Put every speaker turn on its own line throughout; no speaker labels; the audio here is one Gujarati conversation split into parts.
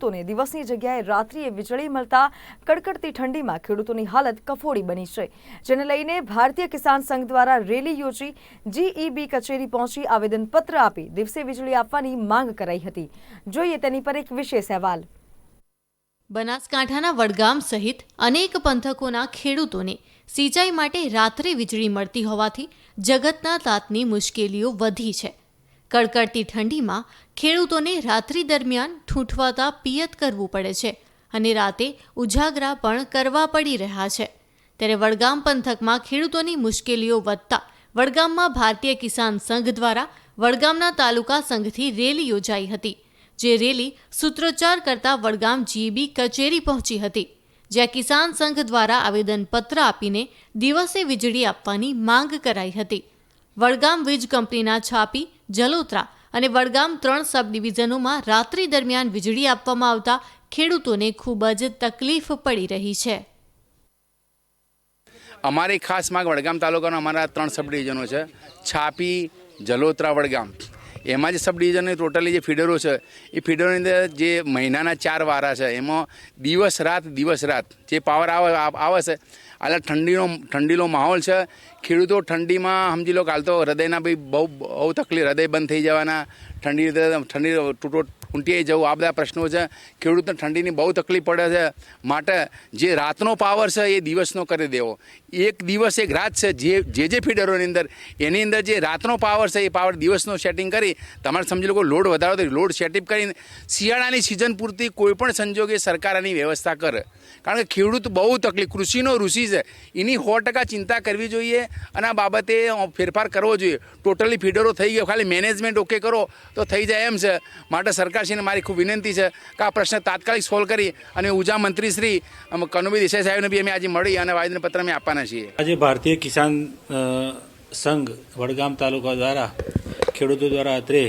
ખેડૂતોને દિવસની જગ્યાએ રાત્રિએ વીજળી મળતા કડકડતી ઠંડીમાં ખેડૂતોની હાલત કફોડી બની છે. જેને લઈને ભારતીય કિસાન સંઘ દ્વારા રેલી યોજી જીઈબી કચેરી પહોંચી આવેદનપત્ર આપી દિવસે વીજળી આપવાની માંગ કરાઈ હતી. જોઈએ તેની પર એક વિશેષ અહેવાલ.
બનાસકાંઠાના વડગામ સહિત અનેક પંથકોના ખેડૂતોને સિંચાઈ માટે રાત્રે વીજળી મળતી હોવાથી જગતના તાતની મુશ્કેલીઓ વધી છે. કડકડતી ઠંડીમાં ખેડૂતોને રાત્રિ દરમિયાન ઠૂંઠવાતા પિયત કરવું પડે છે અને રાતે ઉજાગરા પણ કરવા પડી રહ્યા છે. ત્યારે વડગામ પંથકમાં ખેડૂતોની મુશ્કેલીઓ વધતા વડગામમાં ભારતીય કિસાન સંઘ દ્વારા વડગામના તાલુકા સંઘથી રેલી યોજાઈ હતી, જે રેલી સૂત્રોચ્ચાર કરતા વડગામ જીબી કચેરી પહોંચી હતી, જ્યાં કિસાન સંઘ દ્વારા આવેદનપત્ર આપીને દિવસે વીજળી આપવાની માંગ કરાઈ હતી. વડગામ વીજ કંપનીના છાપી જલોત્રા અને વડગામ ત્રણ સબ ડિવિઝનોમાં રાત્રિ દરમિયાન વીજળી આપવામાં આવતા ખેડૂતોને ખૂબ જ તકલીફ પડી રહી છે.
અમારી ખાસ માંગ વડગામ તાલુકાના અમારા ત્રણ સબ ડિવિઝનો છે. છાપી, જલોત્રા, વડગામ. એમાં જે સબ ડિવિઝનની ટોટલી જે ફીડરો છે, એ ફીડરોની અંદર જે મહિનાના ચાર વારા છે, એમાં દિવસ રાત દિવસ રાત જે પાવર આવે આવે છે, એટલે ઠંડીનો ઠંડીનો માહોલ છે ખેડૂતો ઠંડીમાં સમજી લો કાલ તો હૃદયના બી બહુ બહુ તકલીફ, હૃદય બંધ થઈ જવાના, ઠંડી ઠંડી તૂટો ઊંટીએ જવું, આ બધા પ્રશ્નો છે. ખેડૂતને ઠંડીની બહુ તકલીફ પડે છે. માટે જે રાતનો પાવર છે એ દિવસનો કરી દેવો. એક દિવસ એક રાત છે. જે જે જે ફીડરોની અંદર, એની અંદર જે રાતનો પાવર છે એ પાવર દિવસનો સેટિંગ કરી, તમારે સમજી લો કે લોડ વધારો તો લોડ સેટિંગ કરીને શિયાળાની સિઝન પૂરતી કોઈ પણ સંજોગે સરકાર આની વ્યવસ્થા કરે. કારણ કે ખેડૂત બહુ તકલીફ, કૃષિનો ઋષિ છે. એની સો ટકા ચિંતા કરવી જોઈએ. અને આ બાબતે ફેરફાર કરવો જોઈએ. ટોટલી ફીડરો થઈ ગયો. ખાલી મેનેજમેન્ટ ઓકે કરો તો થઈ જાય એમ છે. માટે સરકારશ્રીને મારી ખૂબ વિનંતી છે કે આ પ્રશ્ન તાત્કાલિક સોલ્વ કરી અને ઊર્જા મંત્રી શ્રી કનુભાઈ દેસાઈ સાહેબને બી અમે આજે મળી અને આવેદનપત્ર અમે આપવાના છીએ.
આજે ભારતીય કિસાન સંઘ વડગામ તાલુકા દ્વારા, ખેડૂતો દ્વારા અત્રે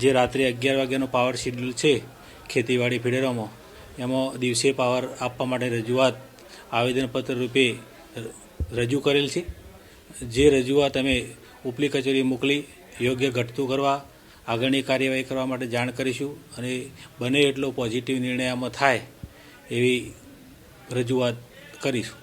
જે રાત્રે અગિયાર વાગ્યાનો પાવર શેડ્યુલ છે ખેતીવાડી ફીડરોમાં, એમાં દિવસે પાવર આપવા માટે રજૂઆત, આવેદનપત્ર રૂપે રજૂ કરેલ છે. જે રજૂઆત અમે ઉપલી કચેરી મોકલી, યોગ્ય ઘટતું કરવા, આગળની કાર્યવાહી કરવા માટે જાણ કરીશું અને બને એટલો પોઝિટિવ નિર્ણય આમાં થાય એવી રજૂઆત કરીશું.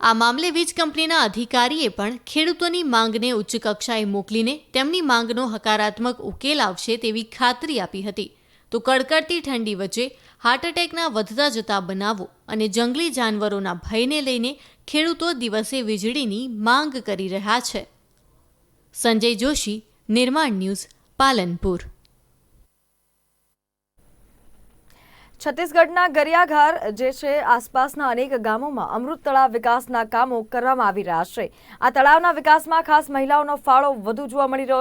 આ મામલે વીજ કંપનીના અધિકારીએ પણ ખેડૂતોની માંગને ઉચ્ચ કક્ષાએ મોકલીને તેમની માંગનો હકારાત્મક ઉકેલ આવશે તેવી ખાતરી આપી હતી. તો કડકડતી ઠંડી વચ્ચે હાર્ટ એટેકના વધતા જતા બનાવો અને જંગલી જાનવરોના ભયને લઈને ખેડૂતો દિવસે વીજળીની માંગ કરી રહ્યા છે. સંજય જોશી, નિર્માણ ન્યૂઝ, પાલનપુર.
છત્તીસગઢના ગરિયાઘાર, જે છે આસપાસના અનેક ગામોમાં અમૃત તળાવ વિકાસના કામો કરવામાં આવી રહ્યા છે. આ તળાવના વિકાસમાં ખાસ મહિલાઓનો ફાળો વધુ જોવા મળી રહ્યો છે